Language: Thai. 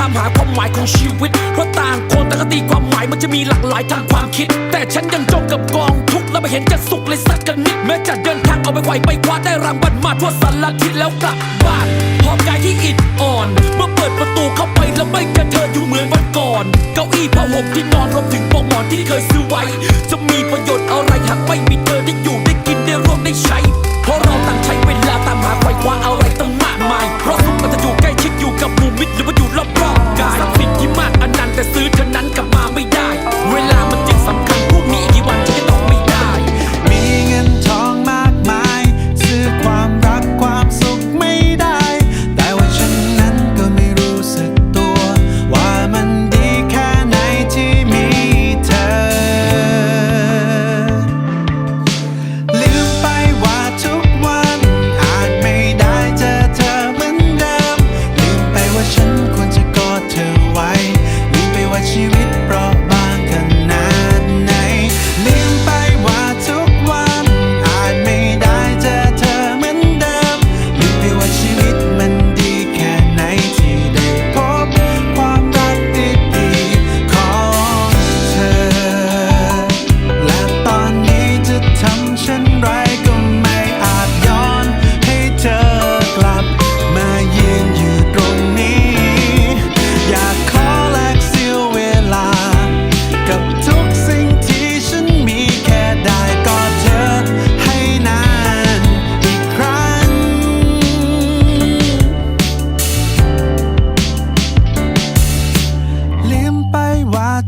ตามหาความหมายของชีวิต เพราะต่างคนแต่ก็ตีความหมายมันจะมีหลากหลายทางความคิด แต่ฉันยังจมกับกองทุกข์และไม่เห็นจะสุขเลยสักกันนิดแม้จะเดินทางเอาไปไหวไปคว้าได้รางวัลมาทั่วสารทิศแล้วกลับบ้านหอบกายที่อิดอ่อน เมื่อเปิดประตูเข้าไปแล้วไม่เจอเธออยู่เหมือนวันก่อน เก้าอี้ผ้าห่มที่นอนรวมถึงปลอกหมอนที่เคยซื้อไว้ จะมีประโยชน์อะไรหากไม่มีเธอได้อยู่